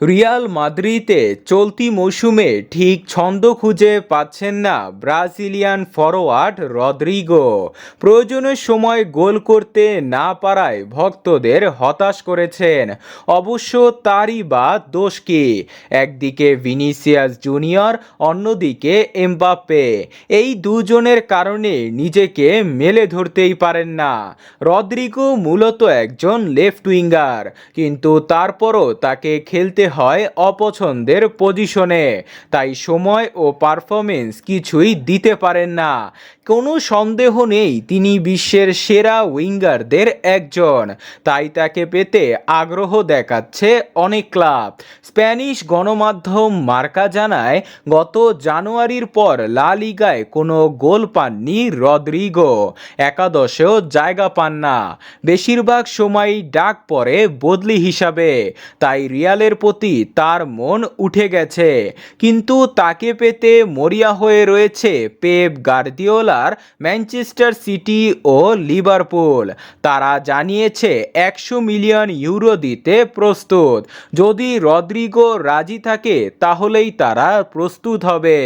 Real মাদ্রিদে চলতি মৌসুমে ঠিক ছন্দ খুঁজে পাচ্ছেন না ব্রাজিলিয়ান ফরোয়ার্ড রদ্রিগো। প্রয়োজনের সময় গোল করতে না পারায় ভক্তদের হতাশ করেছেন। অবশ্য তারই বা দোষ কি? একদিকে ভিনিসিয়াস জুনিয়র, অন্যদিকে এমবাপ্পে। এই দুজনের কারণে নিজেকে মেলে ধরতেই পারেন না। রদ্রিগো মূলত একজন লেফট উইঙ্গার, কিন্তু তারপরও তাকে খেলতে হয় অপছন্দের পজিশনে তাই সময় ও পারফরমেন্স কিছুই দিতে পারেন না। কোনো সন্দেহ নেই, তিনি বিশ্বের সেরা উইঙ্গারদের একজন। তাই তাকে পেতে আগ্রহ দেখাচ্ছে অনেক ক্লাব। স্প্যানিশ গণমাধ্যম মার্কা জানায়, গত জানুয়ারির পর লা লিগায় কোনো গোল পাননি রদ্রিগো। একাদশেও জায়গা পান না। বেশিরভাগ সময়ই ডাক পরে বদলি হিসাবে। তাই রিয়ালের প্রতি তার মন উঠে গেছে। কিন্তু তাকে পেতে মরিয়া হয়ে রয়েছে পেপ গার্দিওলার, ম্যানচেস্টার সিটি ও লিভারপুল। তারা জানিয়েছে, একশো মিলিয়ন ইউরো দিতে প্রস্তুত। যদি রদ্রিগো রাজি থাকে, তাহলেই তারা প্রস্তুত হবে।